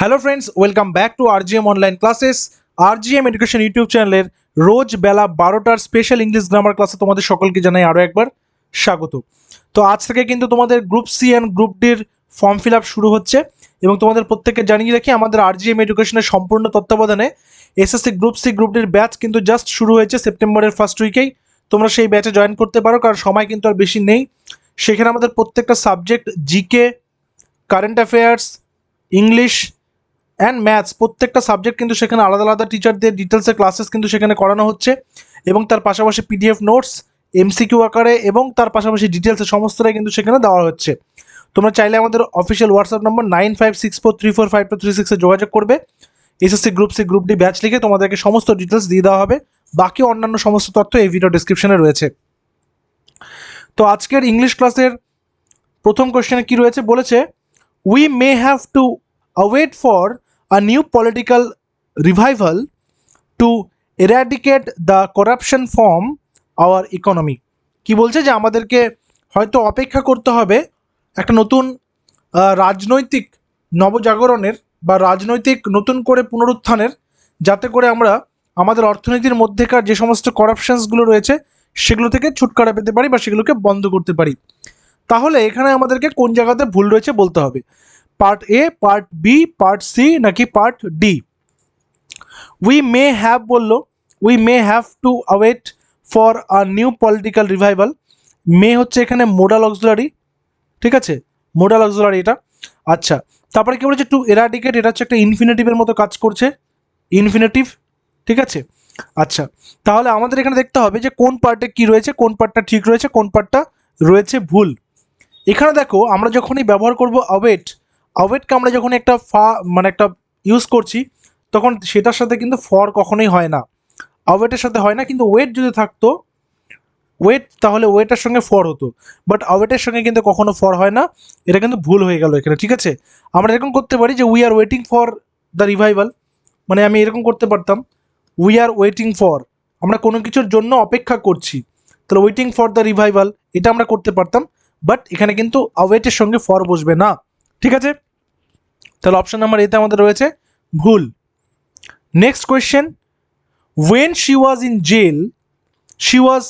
Hello friends welcome back to RGM online classes RGM education YouTube চ্যানেলের রোজ বেলা বারোটার special English grammar ক্লাসে তোমাদের সকলকে জানাই আরও একবার স্বাগত। তো আজ থেকে কিন্তু তোমাদের গ্রুপ সি অ্যান্ড গ্রুপ ডির ফর্ম ফিল আপ শুরু হচ্ছে এবং তোমাদের প্রত্যেককে জানিয়ে রাখি, আমাদের আরজিএম এডুকেশনের সম্পূর্ণ তত্ত্বাবধানে এসএসসি গ্রুপ সি গ্রুপ ডির ব্যাচ কিন্তু জাস্ট শুরু হয়েছে সেপ্টেম্বরের ফার্স্ট উইকেই তোমরা সেই ব্যাচে জয়েন করতে পারো, কারণ সময় কিন্তু আর বেশি নেই। সেখানে আমাদের প্রত্যেকটা subject GK current affairs English and maths প্রত্যেকটা সাবজেক্ট কিন্তু সেখানে আলাদা আলাদা টিচারদের ডিটেলসের ক্লাসেস কিন্তু সেখানে করানো হচ্ছে এবং তার পাশাপাশি পিডিএফ নোটস এমসিকিউ আকারে এবং তার পাশাপাশি ডিটেলসে সমস্তটাই কিন্তু সেখানে দেওয়া হচ্ছে। তোমরা চাইলে আমাদের official WhatsApp number nine five six four three four five two three সিক্সে যোগাযোগ করবে। SSC group C group D batch লিখে তোমাদেরকে সমস্ত ডিটেলস দিয়ে দেওয়া হবে। বাকি অন্যান্য সমস্ত তথ্য এই ভিডিও ডিসক্রিপশনে রয়েছে। তো আজকের ইংলিশ ক্লাসের প্রথম কোশ্চেনে কি রয়েছে? বলেছে we may have to await for a new political revival to eradicate the corruption from our economy. কি বলছে? যে আমাদেরকে হয়তো অপেক্ষা করতে হবে একটা নতুন রাজনৈতিক নবজাগরণের বা রাজনৈতিক নতুন করে পুনরুত্থানের যাতে করে আমরা আমাদের অর্থনীতির মধ্যেকার যে সমস্ত করাপশনসগুলো রয়েছে সেগুলো থেকে ছুটকারা পেতে পারি বা সেগুলোকে বন্ধ করতে পারি। তাহলে এখানে আমাদেরকে কোন জায়গাতে ভুল রয়েছে বলতে হবে। Part A part B part C নাকি part D we may have বলল we may have to await for a new political revival may হচ্ছে এখানে মোডাল অক্সিলারি ঠিক আছে? মোডাল অক্সিলারি এটা। আচ্ছা তারপরে কি বলেছে? টু এরাডিকেট এটা হচ্ছে একটা ইনফিনেটিভের মতো কাজ করছে। ইনফিনেটিভ ঠিক আছে? আচ্ছা তাহলে আমাদের এখানে দেখতে হবে যে কোন পার্টে কি রয়েছে, কোন পার্টটা ঠিক রয়েছে, কোন পার্টটা রয়েছে ভুল। এখানে দেখো, আমরা যখনই ব্যবহার করব অওয়েট অওয়েটকে আমরা যখন একটা ফা মানে একটা ইউজ করছি, তখন সেটার সাথে কিন্তু ফর কখনোই হয় না। অওয়েটের সাথে হয় না, কিন্তু ওয়েট যদি থাকতো ওয়েট তাহলে ওয়েটের সঙ্গে ফর হতো। বাট অওয়েটের সঙ্গে কিন্তু কখনো ফর হয় না, এটা কিন্তু ভুল হয়ে গেল এখানে, ঠিক আছে? আমরা এরকম করতে পারি যে we are waiting for the revival মানে আমি এরকম করতে পারতাম উই আর ওয়েটিং ফর আমরা কোনো কিছুর জন্য অপেক্ষা করছি, তাহলে ওয়েটিং ফর দ্য রিভাইভাল এটা আমরা করতে পারতাম বাট এখানে কিন্তু অওয়েটের সঙ্গে ফর বসবে না, ঠিক আছে? তাহলে অপশন নাম্বার এতে আমাদের রয়েছে ভুল। Next question when she was in jail she was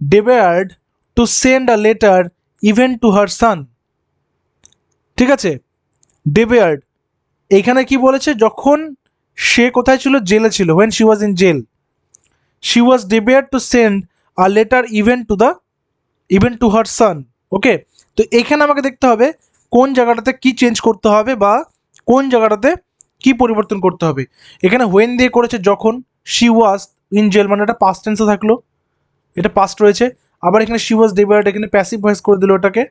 debarred to send a letter even to her son ঠিক আছে? ডেবেয়ার্ড এইখানে কি বলেছে? যখন সে কোথায় ছিল? জেলে ছিল when she was in jail she was debarred to send a letter even to the even to her son okay তো এখানে আমাকে দেখতে হবে কোন জায়গাটাতে কি চেঞ্জ করতে হবে বা কোন জায়গাটাতে কি পরিবর্তন করতে হবে। এখানে হোয়েন দিয়ে করেছে যখন শি ওয়াজ ইন জেল মানে এটা পাস্ট টেন্সে থাকল। এটা পাস্ট রয়েছে। আবার এখানে শি ওয়াজ ডেভার্ড এখানে প্যাসিভ ভয়েস করে দিল ওটাকে।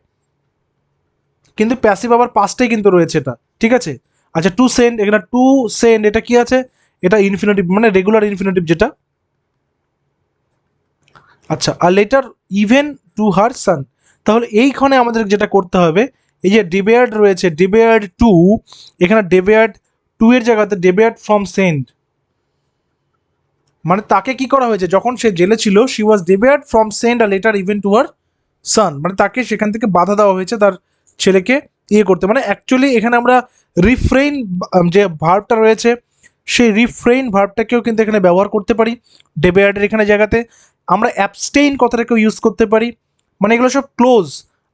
কিন্তু প্যাসিভ আবার পাস্টেই কিন্তু রয়েছে এটা। ঠিক আছে? আচ্ছা টু সেন্ড এখানে টু সেন্ড এটা কি আছে? এটা ইনফিনিটিভ মানে রেগুলার ইনফিনিটিভ যেটা। আচ্ছা আর letter even to her son তাহলে এইখানে আমাদের যেটা করতে হবে এই যে ডিবেয়ার্ড রয়েছে ডিবেয়ার্ড টু এখানে ডেবেয়ার্ড টু এর জায়গাতে ডেবেয়ার্ড ফ্রম সেন্ট মানে তাকে কি করা হয়েছে? যখন সে জেলে ছিল she was debarred from sent a letter even to her son মানে তাকে সেখান থেকে বাধা দেওয়া হয়েছে তার ছেলেকে ইয়ে করতে। মানে অ্যাকচুয়ালি এখানে আমরা রিফ্রেইন যে ভার্বটা রয়েছে, সেই রিফ্রেইন ভার্বটাকেও কিন্তু এখানে ব্যবহার করতে পারি ডেবেয়ার্ডের এখানে জায়গাতে। আমরা অ্যাবস্টেইন কথাটাকেও ইউজ করতে পারি। মানে এগুলো সব ক্লোজ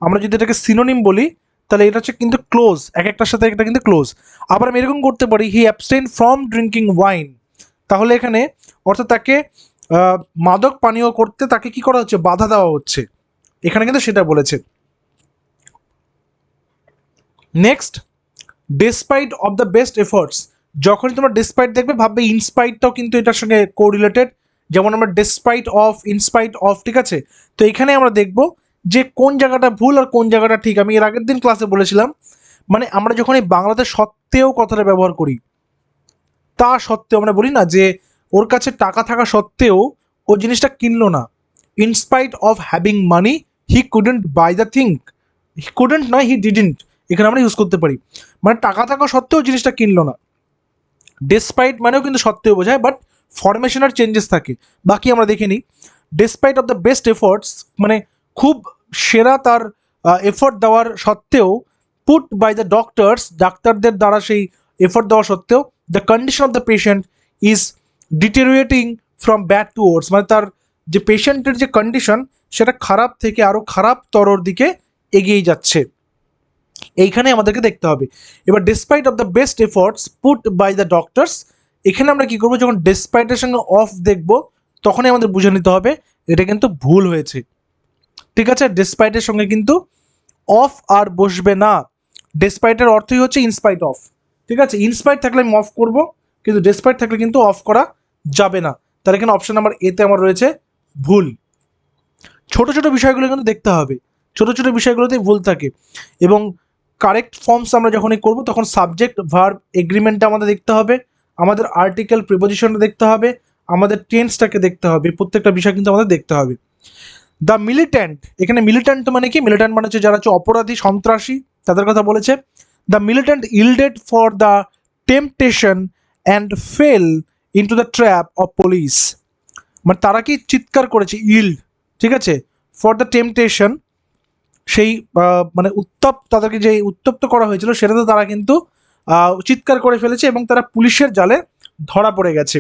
আমরা যদি এটাকে সিনোনিম বলি তাহলে এটা হচ্ছে কিন্তু ক্লোজ এক একটার সাথে একটা কিন্তু ক্লোজ আবার আমি এরকম করতে পারি he abstain from drinking wine তাহলে এখানে অর্থাৎ তাকে মাদক পানীয় করতে তাকে কি করা হচ্ছে? বাধা দেওয়া হচ্ছে। এখানে কিন্তু সেটা বলেছে। Next despite of the best efforts যখনই তোমরা ডেসপাইট দেখবে, ভাববে ইনস্পাইটটাও কিন্তু এটার সঙ্গে কোরিলেটেড যেমন আমরা ডেসপাইট অফ ইনস্পাইট অফ ঠিক আছে? তো এখানে আমরা দেখব যে কোন জায়গাটা ভুল আর কোন জায়গাটা ঠিক, আমি এর আগের দিন ক্লাসে বলেছিলাম মানে আমরা যখন এই বাংলাতে সত্ত্বেও কথাটা ব্যবহার করি, তা সত্ত্বেও আমরা বলি না যে ওর কাছে টাকা থাকা সত্ত্বেও ও জিনিসটা কিনলো না। In spite of having money he couldn't buy the thing he couldn't নয় হি ডিডেন্ট এখানে আমরা ইউজ করতে পারি। মানে টাকা থাকা সত্ত্বেও জিনিসটা কিনলো না। ডেসপাইট মানেও কিন্তু সত্ত্বেও বোঝায় বাট ফরমেশনের চেঞ্জেস থাকে। বাকি আমরা দেখে নিই। Despite of the best efforts মানে খুব সেরা তার এফোর্ট দেওয়ার সত্ত্বেও পুট বাই দ্য ডক্টরস ডাক্তারদের দ্বারা সেই এফোর্ট দেওয়া সত্ত্বেও the condition of the patient is deteriorating from bad to worse মানে তার যে পেশেন্টের যে কন্ডিশন সেটা খারাপ থেকে আরও খারাপ তরর দিকে এগিয়ে যাচ্ছে। এইখানে আমাদেরকে দেখতে হবে। এবার despite of the best efforts put by the doctors এখানে আমরা কি করব? যখন ডিসপাইটের সঙ্গে অফ দেখব, তখনই আমাদের বুঝে নিতে হবে, এটা কিন্তু ভুল হয়েছে। ঠিক আছে? ডিসপাইটের সঙ্গে কিন্তু অফ আর বসবে না। ডিসপাইটের অর্থই হচ্ছে ইনস্পাইট অফ ঠিক আছে? ইনস্পাইট থাকলে আমি অফ করব, কিন্তু ডিসপাইট থাকলে কিন্তু অফ করা যাবে না। তার এখানে অপশান নাম্বার এতে আমার রয়েছে ভুল। ছোট ছোট বিষয়গুলো কিন্তু দেখতে হবে। ছোট ছোট বিষয়গুলোতেই ভুল থাকে। এবং কারেক্ট ফর্মস আমরা যখনই করব, তখন সাবজেক্ট ভার্ব এগ্রিমেন্টটা আমাদের দেখতে হবে। আমাদের আর্টিকেল প্রিপোজিশনটা দেখতে হবে। আমাদের টেন্সটাকে দেখতে হবে। প্রত্যেকটা বিষয় কিন্তু আমাদের দেখতে হবে। দ্য মিলিট্যান্ট এখানে মিলিট্যান্ট মানে কি? মিলিট্যান্ট মানে হচ্ছে যারা হচ্ছে অপরাধী, সন্ত্রাসী, তাদের কথা বলেছে। The militant yielded for the temptation and fell into the trap of police মানে তারা কি চিৎকার করেছে? ইল্ড ঠিক আছে? ফর দ্য টেম্পটেশন সেই মানে উত্তপ তাদেরকে যে উত্তপ্ত করা হয়েছিল, সেটাতে তারা কিন্তু চিৎকার করে ফেলেছে এবং তারা পুলিশের জালে ধরা পড়ে গেছে।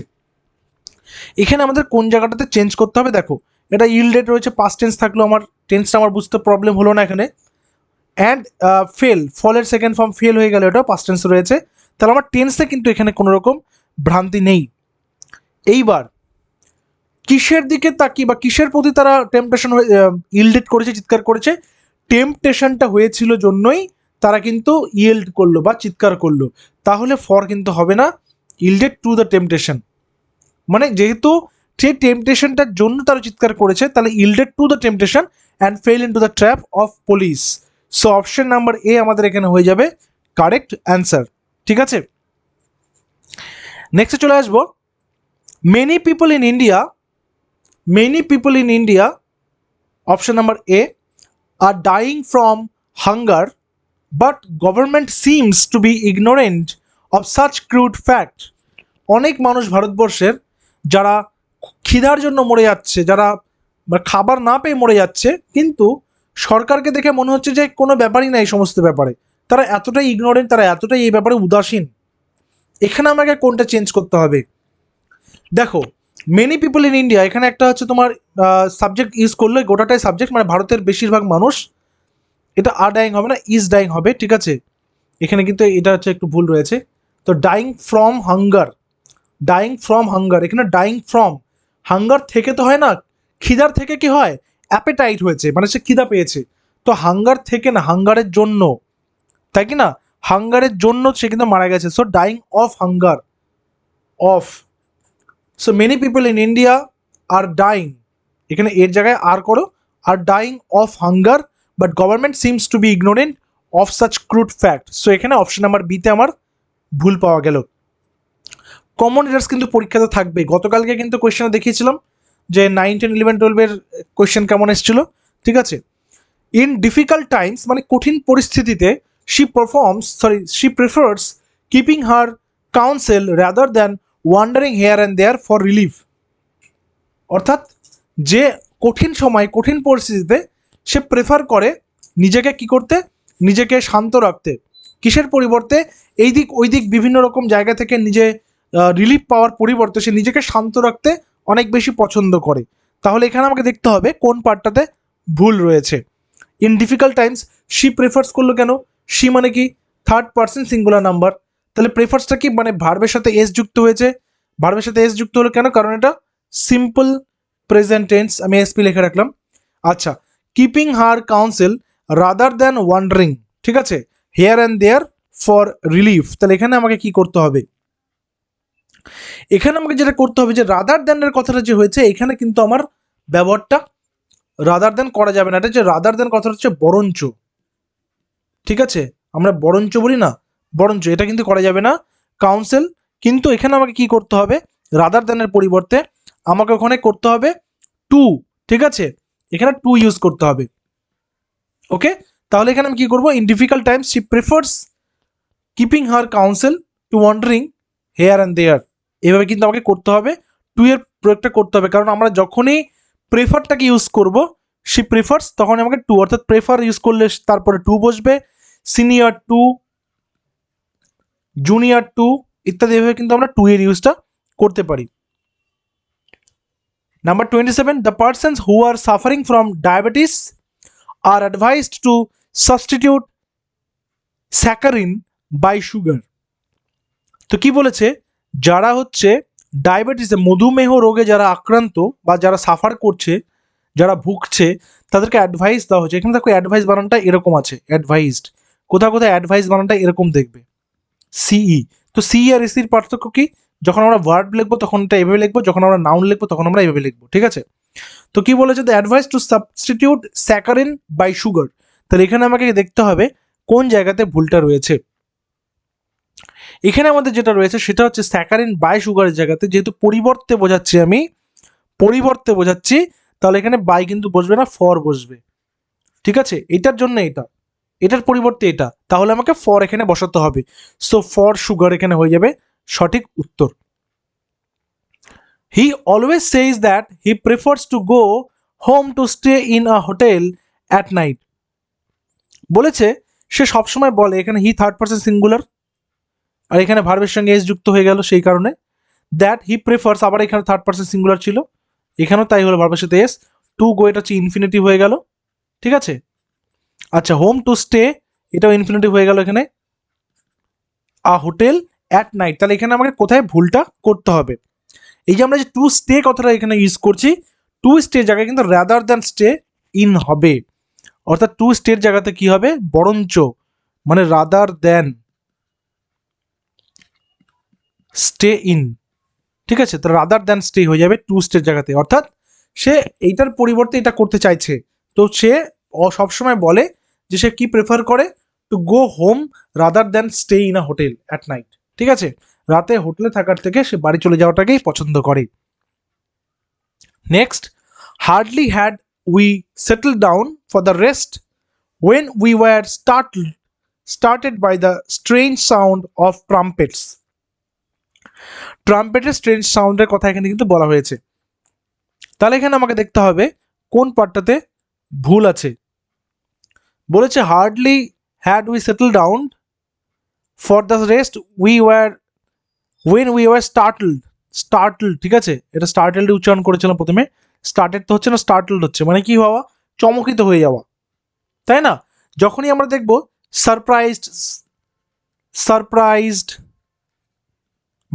এখানে আমাদের কোন জায়গাটাতে চেঞ্জ করতে হবে? দেখো এটা ইল্ডেড রয়েছে পাস্ট টেন্স থাকলেও আমার টেন্সটা আমার বুঝতে প্রবলেম হলো না এখানে। অ্যান্ড ফেল ফলের সেকেন্ড ফর্ম ফেল হয়ে গেল, এটাও পাস্ট টেন্স রয়েছে। তাহলে আমার টেন্সে কিন্তু এখানে কোনো রকম ভ্রান্তি নেই। এইবার, কিসের দিকে তাকিয়ে বা কিসের প্রতি তারা টেম্পটেশন ইল্ডেড করেছে, চিৎকার করেছে টেম্পটেশনটা হয়েছিল জন্যই তারা কিন্তু ইয়েল্ড করল বা চিৎকার করল। তাহলে ফর কিন্তু হবে না ইল্ডেড টু দ্য টেম্পটেশন মানে যেহেতু সেই টেম্পটেশনটার জন্য তারা চিৎকার করেছে, তাহলে yielded to the temptation and fell into the trap of police so option number A আমাদের এখানে হয়ে যাবে কারেক্ট অ্যান্সার ঠিক আছে? নেক্সটে চলে আসব। Many people in India many people in India option number A are dying from hunger but government seems to be ignorant of such crude fact. অনেক মানুষ ভারতবর্ষের, যারা খিদার জন্য মরে যাচ্ছে, যারা খাবার না পেয়ে মরে যাচ্ছে, কিন্তু সরকারকে দেখে মনে হচ্ছে যে কোনো ব্যাপারই নাই এই সমস্ত ব্যাপারে। তারা এতটাই ইগনোরেন্ট তারা এতটাই এই ব্যাপারে উদাসীন। এখানে আমাকে কোনটা চেঞ্জ করতে হবে? দেখো মেনি পিপল ইন ইন্ডিয়া এখানে একটা হচ্ছে তোমার সাবজেক্ট ইউজ করলে গোটাটাই সাবজেক্ট মানে ভারতের বেশিরভাগ মানুষ, এটা আর ডাইং হবে না ইজ ডাইং হবে, ঠিক আছে? এখানে কিন্তু এটা হচ্ছে একটু ভুল রয়েছে। তো dying from hunger dying from hunger এখানে ডাইং ফ্রম হাঙ্গার থেকে তো হয় না, খিদার থেকে কি হয়? অ্যাপেটাইট হয়েছে মানে সে খিদা পেয়েছে। তো হাঙ্গার থেকে না, হাঙ্গারের জন্য। তাই কি না? হাঙ্গারের জন্য সে কিন্তু মারা গেছে। So dying of hunger of so many people in India are dying এখানে এর জায়গায় আর করো are dying of hunger but government seems to be ignorant of such crude fact so এখানে অপশন নাম্বার বিতে আমার ভুল পাওয়া গেল। কমন এরার্স কিন্তু পরীক্ষাতে থাকবে গতকালকে কিন্তু কোয়েশ্চেনে দেখিয়েছিলাম যে নাইন টেন ইলেভেন টুয়েলভের কোয়েশ্চেন কেমন এসেছিল, ঠিক আছে? ইন ডিফিকাল্ট টাইমস মানে কঠিন পরিস্থিতিতে she performs sorry she prefers keeping her counsel rather than wandering here and there for relief অর্থাৎ, যে কঠিন সময়, কঠিন পরিস্থিতিতে সে প্রেফার করে নিজেকে কি করতে? নিজেকে শান্ত রাখতে। কিসের পরিবর্তে? এই দিক, ওই দিক বিভিন্ন রকম জায়গা থেকে নিজে রিলিফ পাওয়ার পরিবর্তে সে নিজেকে শান্ত রাখতে অনেক বেশি পছন্দ করে। তাহলে এখানে আমাকে দেখতে হবে কোন পার্টটাতে ভুল রয়েছে। In difficult times she prefers করল কেন? শি মানে কি? থার্ড পার্সন সিঙ্গুলার নাম্বার তাহলে প্রেফার্সটা কি? মানে ভার্বের সাথে এস যুক্ত হয়েছে। ভার্বের সাথে এস যুক্ত হলো কেন? কারণ এটা সিম্পল প্রেজেন্ট টেন্স আমি এসপি লিখে রাখলাম। আচ্ছা keeping her counsel rather than wandering ঠিক আছে? Here and there for relief তাহলে এখানে আমাকে কি করতে হবে? এখানে আমাকে যেটা করতে হবে যে রাদার দ্যানের কথাটা যে হয়েছে, এখানে কিন্তু আমার ব্যবহারটা রাদার দ্যান করা যাবে না। এটা যে রাদার দ্যান কথাটা হচ্ছে বরঞ্চ। ঠিক আছে? আমরা বরঞ্চ বলি না, বরঞ্চ। এটা কিন্তু করা যাবে না কাউন্সিল কিন্তু এখানে আমাকে কি করতে হবে? রাদার দ্যানের পরিবর্তে আমাকে ওখানে করতে হবে টু ঠিক আছে? এখানে টু ইউজ করতে হবে। ওকে তাহলে এখানে আমি কি করব? In difficult times she prefers keeping her counsel to wandering here and there এভাবে কিন্তু আমাকে করতে হবে। টু এর প্রয়োগটা করতে হবে। কারণ আমরা যখনই প্রেফারটাকে ইউজ করব সি প্রেফার্স তখন আমাকে টু অর্থাৎ প্রেফার ইউজ করলে তারপরে টু বসবে। সিনিয়র টু জুনিয়র টু ইত্যাদি এভাবে কিন্তু আমরা টু এর ইউজটা করতে পারি। Number twenty seven the persons who are suffering from diabetes are advised to substitute saccharin by sugar তো কি বলেছে? যারা হচ্ছে ডায়াবেটিসে মধুমেহ রোগে যারা আক্রান্ত বা যারা সাফার করছে, যারা ভুগছে, তাদেরকে অ্যাডভাইস দেওয়া হচ্ছে। এখানে দেখো অ্যাডভাইস বানানটা এরকম আছে অ্যাডভাইসড কোথাও কোথাও অ্যাডভাইস বানানটা এরকম দেখবে? সিই তো সিই আর এসির পার্থক্য কি? যখন আমরা ভার্ব লিখব, তখন এটা এভাবে লিখব, যখন আমরা নাউন লিখব, তখন আমরা এভাবে লিখব, ঠিক আছে? তো কি বলেছে? The advice to substitute saccharin by sugar তাহলে এখানে আমাকে দেখতে হবে কোন জায়গাতে ভুলটা রয়েছে। এখানে আমাদের যেটা রয়েছে, সেটা হচ্ছে স্যাকারিন বাই সুগারের জায়গাতে। যেহেতু পরিবর্তে বোঝাচ্ছি আমি, পরিবর্তে বোঝাচ্ছি, তাহলে এখানে বাই কিন্তু বসবে না, ফর বসবে। ঠিক আছে? এটার জন্য এটা। এটার পরিবর্তে এটা। তাহলে আমাকে ফর এখানে বসাতে হবে। সো ফর সুগার এখানে হয়ে যাবে। সঠিক উত্তর। He always says that he prefers to go home to stay in a hotel at night বলেছে, সে সবসময় বলে, এখানে হি থার্ড পার্সন সিঙ্গুলার আর এখানে ভার্বের সঙ্গে এস যুক্ত হয়ে গেল সেই কারণে। দ্যাট হি প্রেফার্স আবার এখানে থার্ড পার্সন সিঙ্গুলার ছিল। এখানেও তাই হলো ভার্বের সাথে এস টু গো এটা হচ্ছে ইনফিনিটিভ হয়ে গেল। ঠিক আছে? আচ্ছা হোম টু স্টে এটাও ইনফিনিটিভ হয়ে গেল এখানে। আ হোটেল অ্যাট নাইট তাহলে এখানে আমাকে কোথায় ভুলটা করতে হবে? এই যে আমরা যে টু স্টে কথাটা এখানে ইউজ করছি টু স্টে জায়গায় কিন্তু রাদার দ্যান স্টে ইন হবে। অর্থাৎ টু স্টের জায়গাতে কি হবে? বরঞ্চ মানে রাদার দ্যান স্টে ইন ঠিক আছে? তো রাদার দ্যান স্টে হয়ে যাবে টু স্টের জায়গাতে। অর্থাৎ সে এইটার পরিবর্তে এটা করতে চাইছে। তো সে সবসময় বলে যে সে কি প্রেফার করে? To go home rather than stay in a hotel at night ঠিক আছে? রাতে হোটেলে থাকার থেকে সে বাড়ি চলে যাওয়াটাকেই পছন্দ করে। Next hardly had we settle down for the rest when we were start started by the strange sound of trumpets ট্রাম্পেটের strange সাউন্ডের কথা এখানে কিন্তু বলা হয়েছে। তাহলে এখানে আমাকে দেখতে হবে কোন পার্টটাতে ভুল আছে। বলেছে hardly had we settle down for the rest we were when we were startled startle ঠিক আছে? এটা স্টার্টেলড উচ্চারণ করেছিলাম প্রথমে। স্টার্টেড তো হচ্ছে না স্টার্টলড হচ্ছে। মানে কি হওয়া? চমকিত হয়ে যাওয়া। তাই না? যখনই আমরা দেখব সারপ্রাইজড সারপ্রাইজড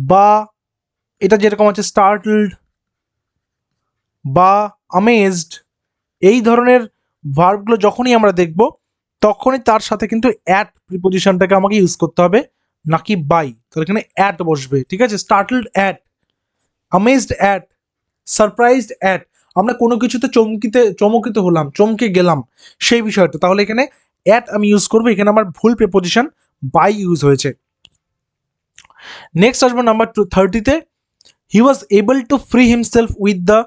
বা এটা যেরকম আছে স্টার্টলড বা আমেজড এই ধরনের ভার্বগুলো যখনই আমরা দেখব, তখনই তার সাথে কিন্তু অ্যাট প্রিপোজিশনটাকে আমাকে ইউজ করতে হবে, নাকি বাই তাহলে এখানে অ্যাট বসবে, ঠিক আছে? Startled at amazed at surprised at আমরা কোনো কিছুতে চমকিতে, চমকিত হলাম, চমকে গেলাম সেই বিষয়টা। তাহলে এখানে অ্যাট আমি ইউজ করব, এখানে আমার ভুল প্রিপোজিশন বাই ইউজ হয়েছে। নেক্সট আসব number two থার্টিতে he was able to free himself with the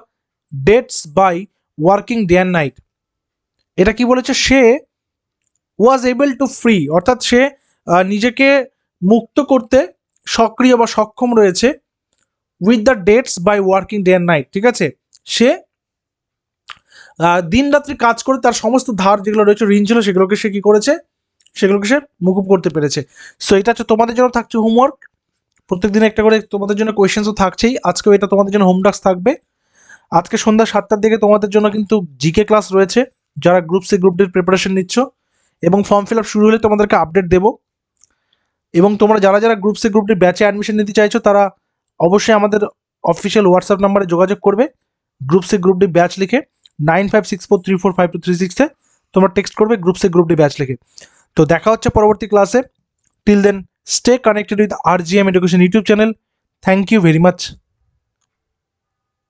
debts by working day and night এটা কি বলেছে? সে ওয়াজ এবল টু ফ্রি অর্থাৎ সে নিজেকে মুক্ত করতে সক্রিয় বা সক্ষম রয়েছে with the debts by working day and night ঠিক আছে? সে দিন রাত্রি কাজ করে তার সমস্ত ধার যেগুলো রয়েছে, ঋণ ছিল সেগুলোকে সে কি করেছে? সেগুলোকে সে মুকুব করতে পেরেছে। সো এটা হচ্ছে তোমাদের জন্য থাকছে হোমওয়ার্ক প্রত্যেক দিন একটা করে তোমাদের জন্য কোয়েশ্চেন্সও থাকছেই। আজকেও এটা তোমাদের জন্য হোম থাকবে। আজকে সন্ধ্যা সাতটার দিকে তোমাদের জন্য কিন্তু জিকে ক্লাস রয়েছে। যারা গ্রুপ সি গ্রুপ ডির প্রিপারেশন নিচ্ছ এবং ফর্ম ফিল আপ শুরু হলে তোমাদেরকে আপডেট দেবো। এবং তোমরা যারা যারা গ্রুপ সি গ্রুপ ডি ব্যাচে অ্যাডমিশন নিতে চাইছো, তারা অবশ্যই আমাদের অফিসিয়াল হোয়াটসঅ্যাপ নাম্বারে যোগাযোগ করবে। Group C group D batch লিখে nine five six four three four five two three সিক্সে তোমরা টেক্সট করবে group C group D batch লিখে। তো দেখা হচ্ছে পরবর্তী ক্লাসে till then Stay connected with RGM Education YouTube channel. Thank you very much.